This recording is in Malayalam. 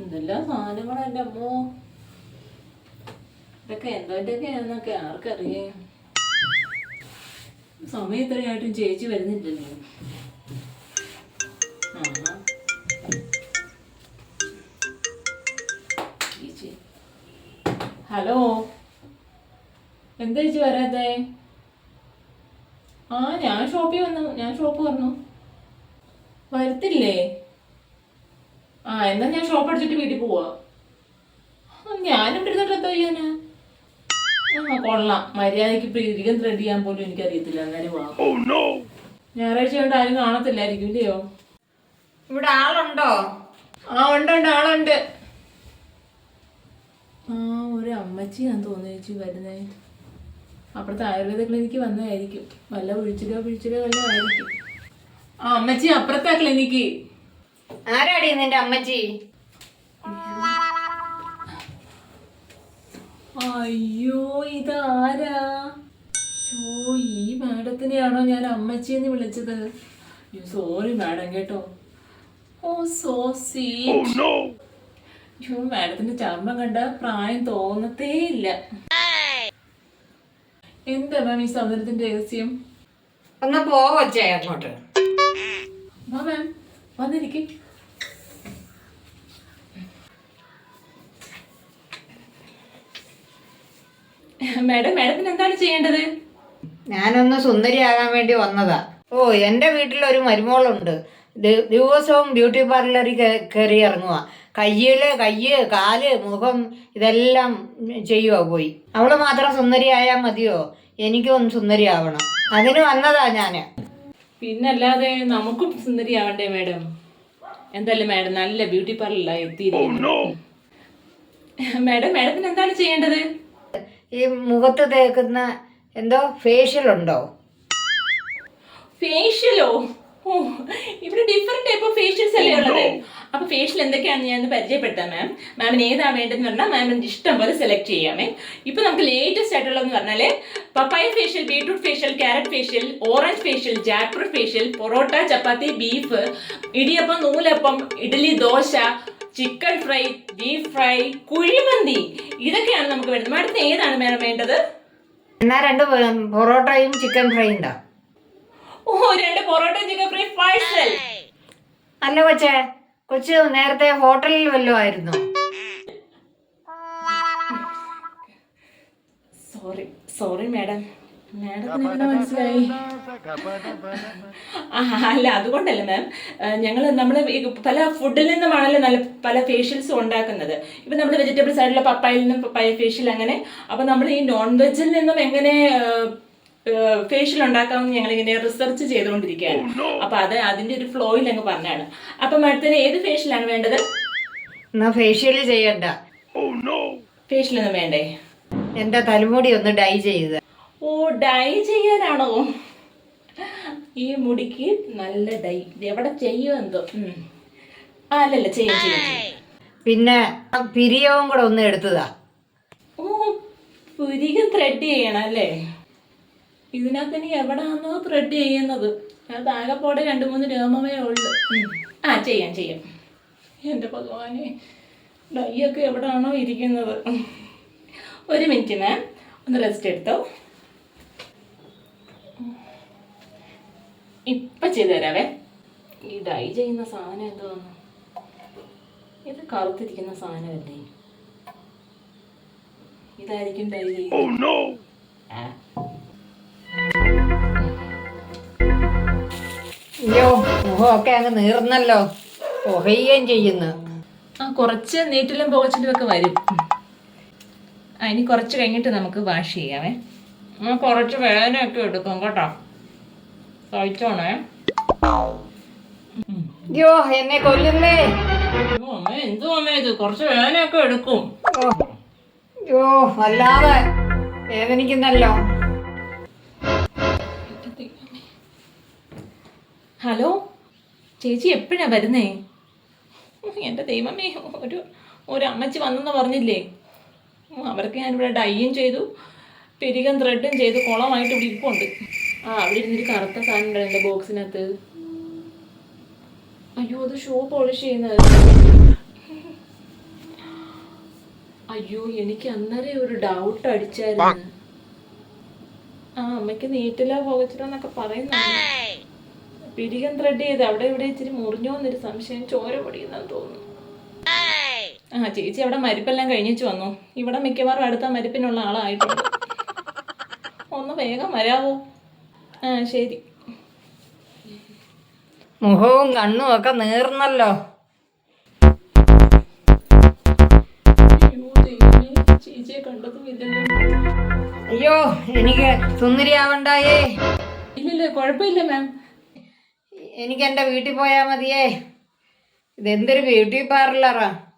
എന്തെല്ലാം സാധനങ്ങളെന്റെ അമ്മോ? ഇതൊക്കെ എന്തോന്റെയൊക്കെയാണെന്നൊക്കെ ആർക്കറിയാം. സമയം ഇത്രയായിട്ടും ചേച്ചി വരുന്നില്ലല്ലോ. ഹലോ. എന്താ ചേച്ചി വരാതെ ആ ഞാൻ ഷോപ്പിൽ വന്നു. ഞാൻ ഷോപ്പ് വന്നു വരത്തില്ലേ? ആ എന്നാ ഞാൻ ഷോപ്പ് അടിച്ചിട്ട് വീട്ടിൽ പോവാ. ഞാനിവിടെ ഇരുന്നിട്ട് എന്താ ചെയ്യാന്? ആ കൊള്ളാം. മര്യാദയ്ക്ക് ഇപ്പൊ ഇരിക്കാൻ ത്രെഡ് ചെയ്യാൻ പോലും എനിക്കറിയത്തില്ല. എന്നാലും വാ. ഞായറാഴ്ച കൊണ്ട് ആരും കാണത്തില്ലായിരിക്കും ഇല്ലയോ? ഇവിടെ ആളുണ്ടോ? ആ ഉണ്ട് ഉണ്ട്. ആളുണ്ട്. ആ ഒരു അമ്മച്ചി തോന്നുന്നു ചേച്ചി വരുന്നേ. അപ്പുറത്തെ ആയുർവേദ ക്ലിനിക്ക് വന്നതായിരിക്കും. വല്ല വിഴിച്ചിലോ പിഴിച്ചിലോ വല്ല ആയിരിക്കും. ആ അമ്മച്ചി അപ്പുറത്തെ ക്ലിനിക്ക് ആരാടി നിന്റെ അമ്മച്ചി? അയ്യോ ഇതാരാ? ഓ ഈ മാഡത്തിനെയാണോ ഞാൻ അമ്മച്ചി എന്ന് വിളിച്ചത്? സോറി മാഡം കേട്ടോ. ഓ സോ സ്വീറ്റ് മാഡത്തിന്റെ ചർമ്മം കണ്ട പ്രായം തോന്നത്തേ ഇല്ല എന്താ മാം ഈ സൗന്ദര്യത്തിന്റെ രഹസ്യം? ഒന്ന് പോവച്ചേ അങ്ങോട്ട്. വാ മാം വന്നിരിക്കും. മാഡം മാഡത്തിന് എന്താണ് ചെയ്യേണ്ടത്? ഞാനൊന്ന് സുന്ദരിയാകാൻ വേണ്ടി വന്നതാ. ഓ എന്റെ വീട്ടിലൊരു മരുമോളുണ്ട്. ദി- ദിവസവും ബ്യൂട്ടി പാർലറിൽ കയറി ഇറങ്ങുക കയ്യിൽ കയ്യ് കാൽ മുഖം ഇതെല്ലാം ചെയ്യുക പോയി. അവൾ മാത്രം സുന്ദരിയായാൽ മതിയോ? എനിക്കും സുന്ദരിയാവണം. അതിന് വന്നതാ ഞാൻ പിന്നല്ലാതെ നമുക്കും സുന്ദരിയാവണ്ടേ മാഡം? എന്തായാലും മാഡം നല്ല ബ്യൂട്ടി പാർലറിലാണ് എത്തിയിരിക്കുന്നു മാഡം മാഡത്തിന് എന്താണ് ചെയ്യേണ്ടത്? ഈ മുഖത്ത് തേക്കുന്ന എന്തോ ഫേഷ്യൽ ഉണ്ടോ? ഫേഷ്യലോ ഓ ഇവിടെ ഡിഫറെന്റ് ടൈപ്പ് ഓഫ് ഫേഷ്യൽസ് അല്ലേ ഉള്ളത്? അപ്പൊ ഫേഷ്യൽ എന്തൊക്കെയാണെന്ന് ഞാൻ പരിചയപ്പെടുത്താം മാം മാമിന് ഏതാ വേണ്ടതെന്ന് പറഞ്ഞാൽ മാമിന് ഇഷ്ടം പോലെ സെലക്ട് ചെയ്യാം ഇപ്പൊ നമുക്ക് ലേറ്റസ്റ്റ് ആയിട്ടുള്ളതെന്ന് പറഞ്ഞാൽ പപ്പായ facial beetroot facial carrot facial orange facial jackfruit facial parotta chapati beef idiyappam noolappam idli dosa chicken fry beef fry kuzhimanthi. ഇതൊക്കെയാണ് നമുക്ക് വേണ്ടത്. മാഡത്തിന് ഏതാണ് മാഡം വേണ്ടത്? എന്നാ രണ്ട് പൊറോട്ടയും ചിക്കൻ ഫ്രൈ ഉണ്ടോ? ഓ രണ്ട് പൊറോട്ട ചിക്കൻ ഫ്രൈ പാഴ്സൽ അല്ല കൊച്ചേ കൊച്ച് നേരത്തെ ഹോട്ടലിൽ വല്ലോ ആയിരുന്നു. സോറി സോറി മാഡം മാഡത്തിന് എങ്ങനെ മനസ്സിലായി. അല്ല അതുകൊണ്ടല്ല മാം ഞങ്ങൾ നമ്മൾ പല ഫുഡിൽ നിന്നുമാണല്ലോ നല്ല പല ഫേഷ്യൽസും ഉണ്ടാക്കുന്നത്. ഇപ്പം നമ്മൾ വെജിറ്റബിൾസ് ആയിട്ടുള്ള പപ്പായിൽ നിന്നും പപ്പായ ഫേഷ്യൽ അങ്ങനെ അപ്പം നമ്മൾ ഈ നോൺ വെജിൽ നിന്നും എങ്ങനെ ഫേഷ്യൽ ഉണ്ടാക്കാമെന്ന് ഞങ്ങൾ ഇങ്ങനെ റിസർച്ച് ചെയ്തുകൊണ്ടിരിക്കുകയാണ് അപ്പൊ അത് അതിന്റെ ഒരു ഫ്ലോയിൽ അങ്ങ് പറഞ്ഞാണ് അപ്പൊ മാഡത്തിന് ഏത് ഫേഷ്യലാണ് വേണ്ടത്? എന്നാ ഫേഷ്യൽ ചെയ്യണ്ട. ഫേഷ്യൽ ഒന്നും വേണ്ടേ? എന്റെ തലമുടി ഒന്ന് ഡൈ ചെയ്ത്. ഓ ഡൈ ചെയ്യാനാണോ? ഈ മുടിക്ക് നല്ല ഡൈ. എവിടെ ചെയ്യോ എന്തോ? അല്ലല്ല ചെയ്യും ചെയ്യും. പിന്നെ പിരിയവും കൂടെ ഒന്ന് എടുത്തതാ. ഓ പുരികം ത്രെഡ് ചെയ്യണം അല്ലേ? ഇതിനകത്ത് ഇനി എവിടാന്നോ ത്രെഡ് ചെയ്യുന്നത്. അത് ആകെപ്പോടെ രണ്ട് മൂന്ന് രോമമേ ഉള്ളു. ആ ചെയ്യാം ചെയ്യാം. എന്റെ ഭഗവാനെ ഡൈ ഒക്കെ എവിടാണോ ഇരിക്കുന്നത്? ഒരു മിനിറ്റ് മാം ഒന്ന് റെസ്റ്റ് എടുത്തോ? ഇപ്പം ചെയ്തു തരാവേ. ഈ ഡൈ ചെയ്യുന്ന സാധനം എന്തോന്നു ഇത് കറുത്തിരിക്കുന്ന സാധനമല്ലേ? ഇതായിരിക്കും ഡൈ ചെയ്യുന്നത്. അയ്യോ മുഖമൊക്കെ അങ്ങ് നീർന്നല്ലോ. പുകയുകയും ചെയ്യുന്നു. ആ കുറച്ച് നീറ്റിലും പുകച്ചിലും ഒക്കെ വരും. ആ ഇനി കുറച്ച് കഴിഞ്ഞിട്ട് നമുക്ക് വാഷ് ചെയ്യാമേ. ആ കുറച്ച് വേദനയൊക്കെ എടുക്കും കേട്ടോ. കഴിച്ചോണേ. അയ്യോ എന്നെ കൊല്ലുന്നേ. അമ്മേ എന്തോ അമ്മ ഇത്? കുറച്ച് വേദനയൊക്കെ എടുക്കും. അയ്യോ വല്ലാതെ വേദനിക്കുന്നല്ലോ. ഹലോ? ചേച്ചി എപ്പോഴാണ് വരുന്നേ? എന്റെ ദൈവമേ ഒരു ഒരു അമ്മച്ചി വന്നെന്ന് പറഞ്ഞില്ലേ? അവർക്ക് ഞാനിവിടെ ഡൈയും ചെയ്തു പെരികം ത്രെഡും ചെയ്ത് കുളമായിട്ട് ഇവിടെ ഇരിപ്പുണ്ട്. ആ അവിടെ ഇരുന്നൊരു കറുത്ത സാധനം എന്റെ ബോക്സിനകത്ത്. അയ്യോ അത് ഷൂ പോളിഷ് ചെയ്യുന്നത്. അയ്യോ എനിക്ക് അന്നേരം ഒരു ഡൗട്ട് അടിച്ചായിരുന്നു. ആ അമ്മയ്ക്ക് നീറ്റിലാ പോകച്ചിട്ടോ എന്നൊക്കെ പിരികം ത്രെഡ് ചെയ്ത് അവിടെ ഇവിടെ ഇച്ചിരി മുറിഞ്ഞോ എന്നൊരു സംശയം ചോര പൊടിയുന്നെന്ന് തോന്നുന്നു. ആ ചേച്ചി അവിടെ മരിപ്പെല്ലാം കഴിഞ്ഞിച്ചു വന്നു. ഇവിടെ മിക്കവാറും അടുത്ത മരിപ്പിനുള്ള ആളായിട്ടുണ്ട്. ഒന്ന് വേഗം വരാവോ? ആ ശരി. മുഖവും കണ്ണും ഒക്കെ നേർന്നല്ലോ. അയ്യോ എനിക്ക് സുന്ദരിയാവണ്ടായേ. ഇല്ലില്ല കുഴപ്പമില്ല മാം എനിക്ക് എന്റെ വീട്ടിൽ പോയാൽ മതിയേ. ഇതെന്തൊരു ബ്യൂട്ടി പാർലറാ.